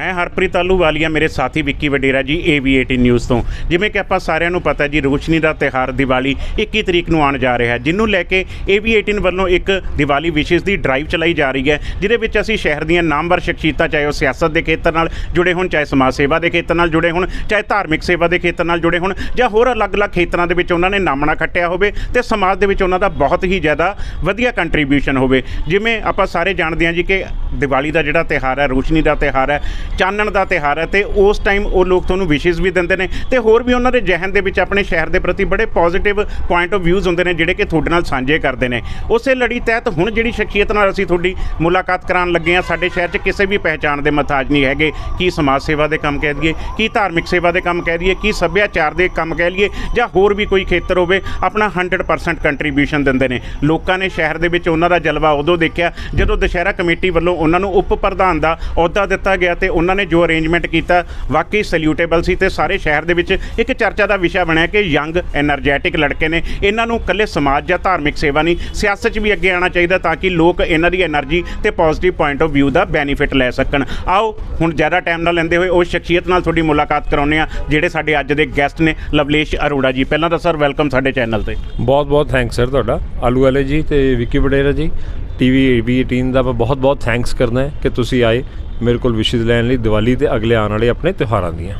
ਮੈਂ ਹਰਪ੍ਰੀਤ ਆਲੂਵਾਲੀਆ ਮੇਰੇ ਸਾਥੀ ਵਿੱਕੀ ਵਡੇਰਾ ਜੀ AV18 ਨਿਊਜ਼ ਤੋਂ। ਜਿਵੇਂ ਕਿ ਆਪਾਂ ਸਾਰਿਆਂ ਨੂੰ ਪਤਾ ਜੀ, ਰੋਸ਼ਨੀ ਦਾ ਤਿਹਾਰ ਦੀਵਾਲੀ 21 ਤਰੀਕ ਨੂੰ ਆਉਣ ਜਾ ਰਿਹਾ। ਹੈ ਜਿਹਨੂੰ ਲੈ ਕੇ AV18 ਵੱਲੋਂ ਇੱਕ ਦੀਵਾਲੀ ਵਿਸ਼ੇਸ ਦੀ ਡਰਾਈਵ ਚਲਾਈ ਜਾ ਰਹੀ ਹੈ, ਜਿਹਦੇ ਵਿੱਚ ਅਸੀਂ ਸ਼ਹਿਰ ਦੀਆਂ ਨਾਮਵਰ ਸ਼ਖਸੀਅਤਾਂ, ਚਾਹੇ ਉਹ ਸਿਆਸਤ ਦੇ ਖੇਤਰ ਨਾਲ ਜੁੜੇ ਹੋਣ, ਚਾਹੇ ਸਮਾਜ ਸੇਵਾ ਦੇ ਖੇਤਰ ਨਾਲ ਜੁੜੇ ਹੋਣ, ਚਾਹੇ ਧਾਰਮਿਕ ਸੇਵਾ ਦੇ ਖੇਤਰ ਨਾਲ ਜੁੜੇ ਹੋਣ, ਜਾਂ ਹੋਰ ਅਲੱਗ-ਅਲੱਗ ਖੇਤਰਾਂ ਦੇ ਵਿੱਚ ਉਹਨਾਂ ਨੇ ਨਾਮਣਾ ਖੱਟਿਆ ਹੋਵੇ ਤੇ ਸਮਾਜ ਦੇ ਵਿੱਚ ਉਹਨਾਂ ਦਾ ਬਹੁਤ ਹੀ ਜ਼ਿਆਦਾ ਵਧੀਆ ਕੰਟਰੀਬਿਊਸ਼ਨ ਹੋਵੇ। ਜਿਵੇਂ ਆਪਾਂ ਸਾਰੇ ਜਾਣਦੇ ਹਾਂ ਜੀ ਕਿ ਦੀਵਾਲੀ ਦਾ ਜਿਹੜਾ ਤਿਹਾਰ ਹੈ, ਰੋਸ਼ਨੀ ਦਾ ਤਿਹਾਰ ਹੈ ਚਾਨਣ ਦਾ ਤਿਹਾਰ ਹੈ ਤੇ ਉਸ ਟਾਈਮ ਉਹ ਲੋਕ ਤੁਹਾਨੂੰ ਵਿਸ਼ੇਸ ਵੀ ਦਿੰਦੇ ਨੇ ਤੇ ਹੋਰ ਵੀ ਉਹਨਾਂ ਦੇ ਜ਼ਿਹਨ ਦੇ ਵਿੱਚ ਆਪਣੇ ਸ਼ਹਿਰ ਦੇ ਪ੍ਰਤੀ ਬੜੇ ਪੋਜ਼ਿਟਿਵ ਪੁਆਇੰਟ ਆਫ ਵਿਊਜ਼ ਹੁੰਦੇ ਨੇ ਜਿਹੜੇ ਕਿ ਤੁਹਾਡੇ ਨਾਲ ਸਾਂਝੇ ਕਰਦੇ ਨੇ। ਉਸੇ ਲੜੀ ਤਹਿਤ ਹੁਣ ਜਿਹੜੀ ਸ਼ਖਸੀਅਤ ਨਾਲ ਅਸੀਂ ਤੁਹਾਡੀ ਮੁਲਾਕਾਤ ਕਰਾਉਣ ਲੱਗੇ ਹਾਂ, ਸਾਡੇ ਸ਼ਹਿਰ 'ਚ ਕਿਸੇ ਵੀ ਪਹਿਚਾਣ ਦੇ ਮਹਤਾਜ ਨਹੀਂ ਹੈਗੇ। ਕੀ ਸਮਾਜ ਸੇਵਾ ਦੇ ਕੰਮ ਕਹਿ ਦਈਏ, ਕੀ ਧਾਰਮਿਕ ਸੇਵਾ ਦੇ ਕੰਮ ਕਹਿ ਦਈਏ, ਕੀ ਸੱਭਿਆਚਾਰ ਦੇ ਕੰਮ ਕਹਿ ਲਈਏ ਜਾਂ ਹੋਰ ਵੀ ਕੋਈ ਖੇਤਰ ਹੋਵੇ, ਆਪਣਾ 100% ਕੰਟਰੀਬਿਊਸ਼ਨ ਦਿੰਦੇ ਨੇ। ਲੋਕਾਂ ਨੇ ਸ਼ਹਿਰ ਦੇ ਵਿੱਚ ਉਹਨਾਂ ਦਾ ਜਲਵਾ ਉਦੋਂ ਦੇਖਿਆ ਜਦੋਂ ਦੁਸ਼ਹਿਰਾ ਕਮੇਟੀ ਵੱਲੋਂ ਉਹਨਾਂ ਨੂੰ ਉਪ ਪ੍ਰਧਾਨ ਦਾ ਅਹੁਦਾ ਦਿੱਤਾ ਗਿਆ ਤੇ ਉਹਨਾਂ ਨੇ ਜੋ ਅਰੇਂਜਮੈਂਟ ਕੀਤਾ, ਵਾਕਈ ਸੈਲੂਟੇਬਲ ਸੀ ਤੇ ਸਾਰੇ ਸ਼ਹਿਰ ਦੇ ਵਿੱਚ ਇੱਕ ਚਰਚਾ ਦਾ ਵਿਸ਼ਾ ਬਣਿਆ ਕਿ ਯੰਗ એનਰਜੈਟਿਕ ਲੜਕੇ ਨੇ। ਇਹਨਾਂ ਨੂੰ ਇਕੱਲੇ ਸਮਾਜ ਜਾਂ ਧਾਰਮਿਕ ਸੇਵਾ ਨਹੀਂ, ਸਿਆਸਤ 'ਚ ਵੀ ਅੱਗੇ ਆਉਣਾ ਚਾਹੀਦਾ ਤਾਂ ਕਿ ਲੋਕ ਇਹਨਾਂ ਦੀ એનર્ਜੀ ਤੇ ਪੋਜ਼ਿਟਿਵ ਪੁਆਇੰਟ ਆਫ View ਦਾ ਬੈਨੀਫਿਟ ਲੈ ਸਕਣ। ਆਓ, ਹੁਣ ਜ਼ਿਆਦਾ ਟਾਈਮ ਨਾ ਲੈਂਦੇ ਹੋਏ ਉਸ ਸ਼ਖਸੀਅਤ ਨਾਲ ਤੁਹਾਡੀ ਮੁਲਾਕਾਤ ਕਰਾਉਨੇ ਆ ਜਿਹੜੇ ਸਾਡੇ ਅੱਜ ਦੇ ਗੈਸਟ ਨੇ, ਲਵਲੇਸ਼ ਅਰੋੜਾ ਜੀ। ਪਹਿਲਾਂ ਤਾਂ ਸਰ ਵੈਲਕਮ ਸਾਡੇ ਚੈਨਲ ਤੇ। ਬਹੁਤ ਬਹੁਤ ਥੈਂਕਸ ਸਰ ਤੁਹਾਡਾ। ਆਲੂ ਵਾਲੇ ਜੀ ਤੇ ਵਿੱਕੀ ਬਡੇਰਾ ਜੀ। ਟੀਵੀ ਵੀ18 ਦਾ ਮੈਂ ਬਹੁਤ ਬਹੁਤ ਥੈਂਕਸ ਕਰਨਾ ਹੈ ਕਿ ਤੁਸੀਂ ਆਏ ਮੇਰੇ ਕੋਲ ਵਿਸ਼ੇਸ ਲੈਣ ਲਈ ਦੀਵਾਲੀ ਤੇ ਅਗਲੇ ਆਉਣ ਵਾਲੇ ਆਪਣੇ ਤਿਉਹਾਰਾਂ ਦੀਆਂ।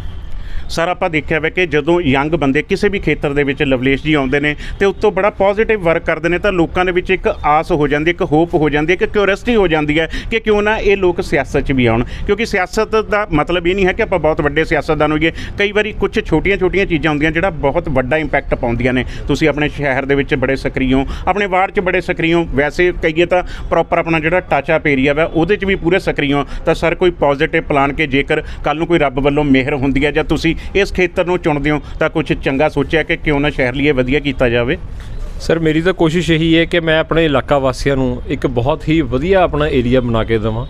ਸਰ ਆਪਾਂ ਦੇਖਿਆ ਵਾ ਕਿ ਜਦੋਂ ਯੰਗ ਬੰਦੇ ਕਿਸੇ ਵੀ ਖੇਤਰ ਦੇ ਵਿੱਚ ਲਵਲੇਸ਼ ਜੀ ਆਉਂਦੇ ਨੇ ਤੇ ਉੱਤੋਂ ਬੜਾ ਪੋਜ਼ਿਟਿਵ ਵਰਕ ਕਰਦੇ ਨੇ ਤਾਂ ਲੋਕਾਂ ਦੇ ਵਿੱਚ ਇੱਕ ਆਸ ਹੋ ਜਾਂਦੀ, ਇੱਕ ਹੋਪ ਹੋ ਜਾਂਦੀ ਹੈ ਇੱਕ ਕਿਉਰਿਓਸਿਟੀ ਹੋ ਜਾਂਦੀ ਹੈ ਕਿ ਕਿਉਂ ਨਾ ਇਹ ਲੋਕ ਸਿਆਸਤ 'ਚ ਵੀ ਆਉਣ। ਕਿਉਂਕਿ ਸਿਆਸਤ ਦਾ ਮਤਲਬ ਇਹ ਨਹੀਂ ਹੈ ਕਿ ਆਪਾਂ ਬਹੁਤ ਵੱਡੇ ਸਿਆਸਤਦਾਨ ਹੋਈਏ। ਕਈ ਵਾਰੀ ਕੁਝ ਛੋਟੀਆਂ-ਛੋਟੀਆਂ ਚੀਜ਼ਾਂ ਹੁੰਦੀਆਂ ਜਿਹੜਾ ਬਹੁਤ ਵੱਡਾ ਇੰਪੈਕਟ ਪਾਉਂਦੀਆਂ ਨੇ। ਤੁਸੀਂ ਆਪਣੇ ਸ਼ਹਿਰ ਦੇ ਵਿੱਚ ਬੜੇ ਸਕਰੀ ਹੋ, ਆਪਣੇ ਵਾਰਡ 'ਚ ਬੜੇ ਸਕਰੀ ਹੋ, ਵੈਸੇ ਕਹੀਏ ਤਾਂ ਪ੍ਰੋਪਰ ਆਪਣਾ ਜਿਹੜਾ ਟੱਚ ਅਪ ਏਰੀਆ ਵਾ, ਉਹਦੇ 'ਚ ਵੀ ਪੂਰੇ ਸਕਰੀ ਹੋ। ਤਾਂ ਸਰ ਕੋਈ ਪੋਜ਼ਿਟਿਵ ਪਲਾਨ ਕਿ ਜੇਕਰ ਕੱਲ ਨੂੰ ਕੋਈ ਰੱਬ ਵੱਲੋਂ ਮਿਹਰ ਹੁੰਦੀ ਹੈ ਜਾਂ ਤੁਸੀਂ ਇਸ ਖੇਤਰ ਨੂੰ ਚੁਣਦੇ ਹੋ ਤਾਂ ਕੁਝ ਚੰਗਾ ਸੋਚਿਆ ਕਿ ਕਿਉਂ ਨਾ ਸ਼ਹਿਰ ਲਈ ਇਹ ਵਧੀਆ ਕੀਤਾ ਜਾਵੇ? ਸਰ, ਮੇਰੀ ਤਾਂ ਕੋਸ਼ਿਸ਼ ਇਹੀ ਹੈ ਕਿ ਮੈਂ ਆਪਣੇ ਇਲਾਕਾ ਵਾਸੀਆਂ ਨੂੰ ਇੱਕ ਬਹੁਤ ਹੀ ਵਧੀਆ ਆਪਣਾ ਏਰੀਆ ਬਣਾ ਕੇ ਦੇਵਾਂ।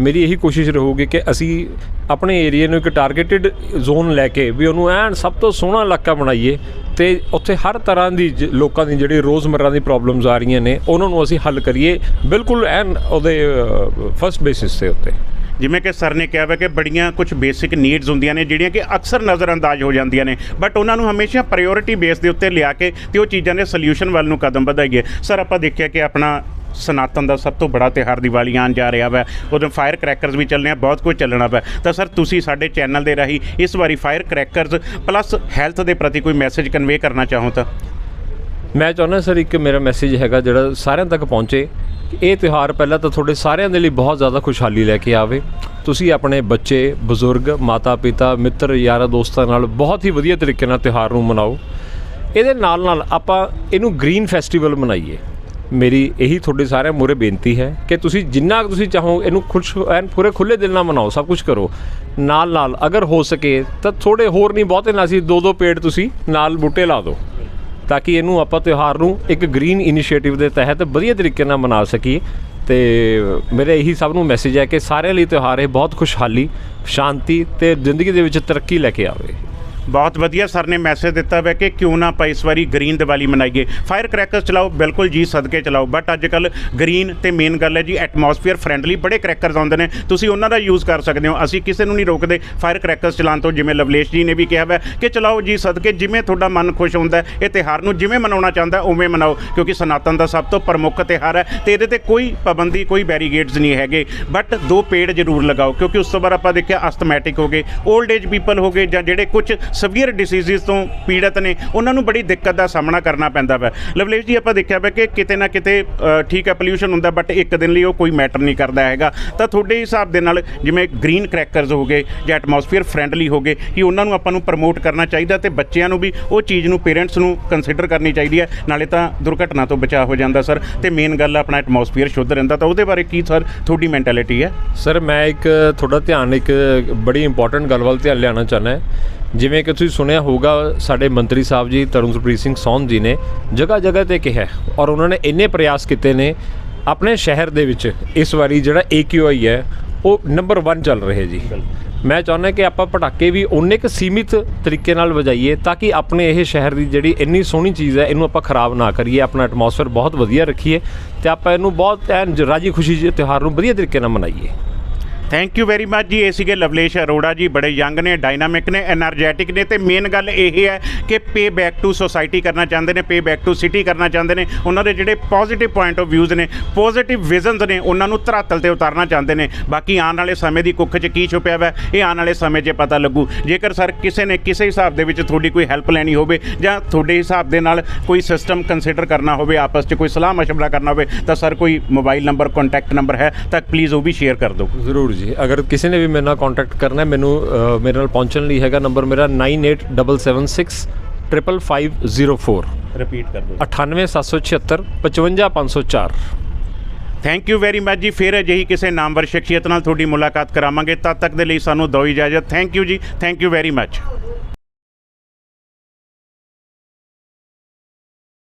ਮੇਰੀ ਇਹੀ ਕੋਸ਼ਿਸ਼ ਰਹੂਗੀ ਕਿ ਅਸੀਂ ਆਪਣੇ ਏਰੀਆ ਨੂੰ ਇੱਕ ਟਾਰਗੇਟਿਡ ਜ਼ੋਨ ਲੈ ਕੇ ਵੀ ਉਹਨੂੰ ਐਨ ਸਭ ਤੋਂ ਸੋਹਣਾ ਇਲਾਕਾ ਬਣਾਈਏ ਤੇ ਉੱਥੇ ਹਰ ਤਰ੍ਹਾਂ ਦੀ ਜ- ਲੋਕਾਂ ਦੀ ਜਿਹੜੀ ਰੋਜ਼ਮਰਰਾ ਦੀ ਪ੍ਰੋਬਲਮਸ ਆ ਰਹੀਆਂ ਨੇ, ਉਹਨਾਂ ਨੂੰ ਅਸੀਂ ਹੱਲ ਕਰੀਏ ਬਿਲਕੁਲ ਐਨ ਉਹਦੇ ਫਸਟ ਬੇਸਿਸ ਤੇ ਉੱਤੇ। ਜਿਵੇਂ ਕਿ ਸਰ ਨੇ ਕਿਹਾ ਵਾ ਕਿ ਬੜੀਆਂ ਕੁਝ ਬੇਸਿਕ ਨੀਡਸ ਹੁੰਦੀਆਂ ਨੇ, ਜਿਹੜੀਆਂ ਕਿ ਅਕਸਰ ਨਜ਼ਰਅੰਦਾਜ਼ ਹੋ ਜਾਂਦੀਆਂ ਨੇ। ਬਟ ਉਹਨਾਂ ਨੂੰ ਹਮੇਸ਼ਾ ਪ੍ਰਾਇੋਰਟੀ ਬੇਸ ਦੇ ਉੱਤੇ ਲਿਆ ਕੇ ਤੇ ਉਹ ਚੀਜ਼ਾਂ ਦੇ ਸੋਲੂਸ਼ਨ ਵੱਲ ਨੂੰ ਕਦਮ ਵਧਾਈਏ। ਸਰ ਆਪਾਂ ਦੇਖਿਆ ਕਿ ਆਪਣਾ ਸਨਾਤਨ ਦਾ ਸਭ ਤੋਂ ਬੜਾ ਤਿਉਹਾਰ ਦੀਵਾਲੀ ਆਉਣ ਜਾ ਰਿਹਾ ਵਾ। ਉਦੋਂ ਫਾਇਰ ਕਰੈਕਰਸ ਵੀ ਚੱਲਣੇ ਆ, ਬਹੁਤ ਕੁਝ ਚੱਲਣਾ ਵਾ। ਤਾਂ ਸਰ ਤੁਸੀਂ ਸਾਡੇ ਚੈਨਲ ਦੇ ਰਾਹੀਂ ਇਸ ਵਾਰੀ ਫਾਇਰ ਕਰੈਕਰਸ ਪਲੱਸ ਹੈਲਥ ਦੇ ਪ੍ਰਤੀ ਕੋਈ ਮੈਸੇਜ ਕਨਵੇ ਕਰਨਾ ਚਾਹੋ ਤਾਂ? ਮੈਂ ਚਾਹੁੰਦਾ ਸਰ, ਇੱਕ ਮੇਰਾ ਮੈਸੇਜ ਹੈਗਾ ਜਿਹੜਾ ਸਾਰਿਆਂ ਤੱਕ ਪਹੁੰਚੇ। ਇਹ ਤਿਉਹਾਰ ਪਹਿਲਾਂ ਤਾਂ ਤੁਹਾਡੇ ਸਾਰਿਆਂ ਦੇ ਲਈ ਬਹੁਤ ਜ਼ਿਆਦਾ ਖੁਸ਼ਹਾਲੀ ਲੈ ਕੇ ਆਵੇ। ਤੁਸੀਂ ਆਪਣੇ ਬੱਚੇ, ਬਜ਼ੁਰਗ ਮਾਤਾ ਪਿਤਾ ਮਿੱਤਰ, ਯਾਰਾਂ ਦੋਸਤਾਂ ਨਾਲ ਬਹੁਤ ਹੀ ਵਧੀਆ ਤਰੀਕੇ ਨਾਲ ਤਿਉਹਾਰ ਨੂੰ ਮਨਾਓ। ਇਹਦੇ ਨਾਲ ਨਾਲ ਆਪਾਂ ਇਹਨੂੰ ਗ੍ਰੀਨ ਫੈਸਟੀਵਲ ਮਨਾਈਏ। ਮੇਰੀ ਇਹੀ ਤੁਹਾਡੇ ਸਾਰਿਆਂ ਮੂਹਰੇ ਬੇਨਤੀ ਹੈ ਕਿ ਤੁਸੀਂ ਜਿੰਨਾ ਕੁ ਤੁਸੀਂ ਚਾਹੋ ਇਹਨੂੰ ਖੁਸ਼ ਐਨ ਪੂਰੇ ਖੁੱਲੇ ਦਿਲ ਨਾਲ ਮਨਾਓ, ਸਭ ਕੁਝ ਕਰੋ। ਨਾਲ ਨਾਲ ਅਗਰ ਹੋ ਸਕੇ ਤਾਂ ਥੋੜੇ ਹੋਰ ਨਹੀਂ ਬਹੁਤੇ ਨਾ ਸੀ ਦੋ ਦੋ ਪੇੜ ਤੁਸੀਂ ਨਾਲ ਬੂਟੇ ਲਾ ਦਿਓ। ਤਾਂ ਕਿ ਇਹਨੂੰ ਆਪਾਂ ਤਿਉਹਾਰ ਨੂੰ ਇੱਕ ਗ੍ਰੀਨ ਇਨੀਸ਼ੀਏਟਿਵ ਦੇ ਤਹਿਤ ਵਧੀਆ ਤਰੀਕੇ ਨਾਲ ਮਨਾ ਸਕੀਏ। ਤੇ ਮੇਰੇ ਇਹੀ ਸਭ ਨੂੰ ਮੈਸੇਜ ਹੈ ਕਿ ਸਾਰਿਆਂ ਲਈ ਤਿਉਹਾਰ ਇਹ ਬਹੁਤ ਖੁਸ਼ਹਾਲੀ, ਸ਼ਾਂਤੀ ਤੇ ਜ਼ਿੰਦਗੀ ਦੇ ਵਿੱਚ ਤਰੱਕੀ ਲੈ ਕੇ ਆਵੇ। ਬਹੁਤ ਵਧੀਆ ਸਰ ਨੇ ਮੈਸੇਜ ਦਿੱਤਾ ਹੈ ਕਿ ਕਿਉਂ ਨਾ ਆਪਾਂ ਇਸ ਵਾਰੀ ਗ੍ਰੀਨ ਦੀਵਾਲੀ ਮਨਾਈਏ। ਫਾਇਰ ਕਰੈਕਰਸ ਚਲਾਓ, ਬਿਲਕੁਲ ਜੀ, ਸਦਕੇ ਚਲਾਓ। ਬਟ ਅੱਜ ਕੱਲ ਗ੍ਰੀਨ ਤੇ ਮੇਨ ਗੱਲ ਹੈ ਜੀ ਐਟਮੋਸਫੀਅਰ ਫ੍ਰੈਂਡਲੀ ਬੜੇ ਕਰੈਕਰਸ ਆਉਂਦੇ ਨੇ। ਤੁਸੀਂ ਉਹਨਾਂ ਦਾ ਯੂਜ਼ ਕਰ ਸਕਦੇ ਹੋ। ਅਸੀਂ ਕਿਸੇ ਨੂੰ ਨਹੀਂ ਰੋਕਦੇ ਫਾਇਰ ਕਰੈਕਰਸ ਚਲਾਉਣ ਤੋਂ। ਜਿਵੇਂ ਲਵਲੇਸ਼ ਜੀ ਨੇ ਵੀ ਕਿਹਾ ਹੈ ਕਿ ਚਲਾਓ ਜੀ, ਸਦਕੇ ਜਿਵੇਂ ਤੁਹਾਡਾ ਮਨ ਖੁਸ਼ ਹੁੰਦਾ ਇਹ ਤਿਹਾਰ ਨੂੰ ਜਿਵੇਂ ਮਨਾਉਣਾ ਚਾਹੁੰਦਾ ਉਵੇਂ ਮਨਾਓ। ਕਿਉਂਕਿ ਸਨਾਤਨ ਦਾ ਸਭ ਤੋਂ ਪ੍ਰਮੁੱਖ ਤਿਹਾਰ ਹੈ ਤੇ ਇਹਦੇ ਤੇ ਕੋਈ ਪਾਬੰਦੀ, ਕੋਈ ਬੈਰੀਗੇਡਸ ਨਹੀਂ ਹੈਗੇ। ਬਟ ਦੋ ਪੇੜ ਜ਼ਰੂਰ ਲਗਾਓ, ਕਿਉਂਕਿ ਉਸ ਤੋਂ ਬਾਅਦ ਆਪਾਂ ਦੇਖਿਆ ਅਸਥਮੈਟਿਕ ਹੋ ਗਏ 올ਡ ਏਜ ਪੀਪਲ ਹੋ ਗਏ ਜਾਂ ਜਿਹੜੇ ਕੁਝ ਸਵੀਅਰ ਡਿਸੀਜ਼ਸ ਤੋਂ ਪੀੜਤ ਨੇ, ਉਹਨਾਂ ਨੂੰ ਬੜੀ ਦਿੱਕਤ ਦਾ ਸਾਹਮਣਾ ਕਰਨਾ ਪੈਂਦਾ ਵਾ। ਲਵਲੇਸ਼ ਜੀ, ਆਪਾਂ ਦੇਖਿਆ ਵਾ ਕਿ ਕਿਤੇ ਨਾ ਕਿਤੇ ਠੀਕ ਹੈ ਪੋਲਿਊਸ਼ਨ ਹੁੰਦਾ ਬਟ ਇੱਕ ਦਿਨ ਲਈ ਉਹ ਕੋਈ ਮੈਟਰ ਨਹੀਂ ਕਰਦਾ ਹੈਗਾ। ਤਾਂ ਤੁਹਾਡੇ ਹਿਸਾਬ ਦੇ ਨਾਲ ਜਿਵੇਂ ਗ੍ਰੀਨ ਕ੍ਰੈਕਰਸ ਹੋ ਗਏ ਜਾਂ ਐਟਮੋਸਫੀਅਰ ਫ੍ਰੈਂਡਲੀ ਹੋ ਗਏ, ਕਿ ਉਹਨਾਂ ਨੂੰ ਆਪਾਂ ਨੂੰ ਪ੍ਰਮੋਟ ਕਰਨਾ ਚਾਹੀਦਾ ਤੇ ਬੱਚਿਆਂ ਨੂੰ ਵੀ ਉਹ ਚੀਜ਼ ਨੂੰ ਪੇਰੈਂਟਸ ਨੂੰ ਕੰਸੀਡਰ ਕਰਨੀ ਚਾਹੀਦੀ ਹੈ, ਨਾਲੇ ਤਾਂ ਦੁਰਘਟਨਾ ਤੋਂ ਬਚਾਅ ਹੋ ਜਾਂਦਾ ਸਰ ਤੇ ਮੇਨ ਗੱਲ ਆਪਣਾ ਐਟਮੋਸਫੀਅਰ ਸ਼ੁੱਧ ਰਹਿੰਦਾ, ਤਾਂ ਉਹਦੇ ਬਾਰੇ ਕੀ ਸਰ ਤੁਹਾਡੀ ਮੈਂਟੈਲਿਟੀ ਹੈ? ਸਰ ਮੈਂ ਇੱਕ, ਤੁਹਾਡਾ ਧਿਆਨ ਇੱਕ ਬੜੀ ਇੰਪੋਰਟੈਂਟ ਗੱਲ ਵੱਲ ਧਿਆਨ ਲਿਆਉਣਾ ਚਾਹੁੰਦਾ। ਜਿਵੇਂ ਕਿ ਤੁਸੀਂ ਸੁਣਿਆ ਹੋਊਗਾ, ਸਾਡੇ ਮੰਤਰੀ ਸਾਹਿਬ ਜੀ ਤਰੁਣਪ੍ਰੀਤ ਸਿੰਘ ਸੌਨ ਜੀ ਨੇ ਜਗ੍ਹਾ ਜਗ੍ਹਾ ਤੇ ਕਿਹਾ ਔਰ ਉਹਨਾਂ ਨੇ ਇੰਨੇ ਪ੍ਰਯਾਸ ਕੀਤੇ ਨੇ ਆਪਣੇ ਸ਼ਹਿਰ ਦੇ ਵਿੱਚ ਇਸ ਵਾਰੀ ਜਿਹੜਾ AQI ਹੈ, ਉਹ ਨੰਬਰ 1 ਚੱਲ ਰਿਹਾ ਜੀ। ਮੈਂ ਚਾਹੁੰਦਾ ਕਿ ਆਪਾਂ ਪਟਾਕੇ ਵੀ ਉਨੇ ਕੁ ਸੀਮਿਤ ਤਰੀਕੇ ਨਾਲ ਵਜਾਈਏ ਤਾਂ ਕਿ ਆਪਣੇ ਇਹ ਸ਼ਹਿਰ ਦੀ ਜਿਹੜੀ ਇੰਨੀ ਸੋਹਣੀ ਚੀਜ਼ ਹੈ, ਇਹਨੂੰ ਆਪਾਂ ਖਰਾਬ ਨਾ ਕਰੀਏ, ਆਪਣਾ ਐਟਮੋਸਫੇਅਰ ਬਹੁਤ ਵਧੀਆ ਰੱਖੀਏ ਤੇ ਆਪਾਂ ਇਹਨੂੰ ਬਹੁਤ ਐਨ ਰਾਜੀ ਖੁਸ਼ੀ ਜਿਹੇ ਤਿਉਹਾਰ ਨੂੰ ਵਧੀਆ ਤਰੀਕੇ ਨਾਲ ਮਨਾਈਏ। ਥੈਂਕ ਯੂ ਵੈਰੀ ਮੱਚ ਜੀ। ਇਹ ਸੀਗੇ ਲਵਲੇਸ਼ ਅਰੋੜਾ ਜੀ, ਬੜੇ ਯੰਗ ਨੇ ਡਾਇਨਾਮਿਕ ਨੇ એનર્ਜੈਟਿਕ ਨੇ ਤੇ ਮੇਨ ਗੱਲ ਇਹ ਹੈ ਕਿ ਪੇ ਬੈਕ ਟੂ ਸੋਸਾਇਟੀ ਕਰਨਾ ਚਾਹੁੰਦੇ ਨੇ ਪੇ ਬੈਕ ਟੂ ਸਿਟੀ ਕਰਨਾ ਚਾਹੁੰਦੇ ਨੇ। ਉਹਨਾਂ ਦੇ ਜਿਹੜੇ ਪੋਜ਼ਿਟਿਵ ਪੁਆਇੰਟ ਆਫ ਵਿਊਜ਼ ਨੇ ਪੋਜ਼ਿਟਿਵ ਵਿਜ਼ਨਸ ਨੇ, ਉਹਨਾਂ ਨੂੰ ਧਰਾਤਲ ਤੇ ਉਤਾਰਨਾ ਚਾਹੁੰਦੇ ਨੇ। ਬਾਕੀ ਆਉਣ ਵਾਲੇ ਸਮੇਂ ਦੀ ਕੁੱਖ 'ਚ ਕੀ ਛੁਪਿਆ ਹੋਇਆ ਇਹ ਆਉਣ ਵਾਲੇ ਸਮੇਂ 'ਚ ਪਤਾ ਲੱਗੂ। ਜੇਕਰ ਸਰ ਕਿਸੇ ਨੇ ਕਿਸੇ ਹਿਸਾਬ ਦੇ ਵਿੱਚ ਤੁਹਾਡੀ ਕੋਈ ਹੈਲਪ ਲੈਣੀ ਹੋਵੇ ਜਾਂ ਤੁਹਾਡੇ ਹਿਸਾਬ ਦੇ ਨਾਲ ਕੋਈ ਸਿਸਟਮ ਕੰਸੀਡਰ ਕਰਨਾ ਹੋਵੇ, ਆਪਸ 'ਚ ਕੋਈ ਸਲਾਹ ਮਸ਼ਵਰਾ ਕਰਨਾ ਹੋਵੇ, ਤਾਂ ਸਰ ਕੋਈ ਮੋਬਾਈਲ ਨੰਬਰ ਕੰਟੈਕਟ ਨੰਬਰ ਹੈ, ਤਾਂ ਪਲੀਜ਼ ਉਹ ਵੀ ਸ਼ੇਅਰ ਕਰ ਦਿਓ। ਜ਼ਰੂਰ ਜੀ। ਅਗਰ ਕਿਸੇ ਨੇ ਵੀ ਮੇਰੇ ਨਾਲ ਕੰਟੈਕਟ ਕਰਨਾ ਹੈ ਮੈਨੂੰ ਮੇਰੇ ਨਾਲ ਪਹੁੰਚਣ ਲਈ ਹੈਗਾ ਨੰਬਰ ਮੇਰਾ 98776 55504 ਰਿਪੀਟ ਕਰ ਦਿਓ। 98776 55504 ਥੈਂਕ ਯੂ ਵੈਰੀ ਮਚ ਜੀ। ਫਿਰ ਅਜਿਹੀ ਕਿਸੇ ਨਾਮਵਰ ਸ਼ਖਸੀਅਤ ਨਾਲ ਤੁਹਾਡੀ ਮੁਲਾਕਾਤ ਕਰਾਵਾਂਗੇ। ਤਦ ਤੱਕ ਦੇ ਲਈ ਸਾਨੂੰ ਦਿਓ ਇਜਾਜ਼ਤ। ਥੈਂਕ ਯੂ ਜੀ। Thank you very much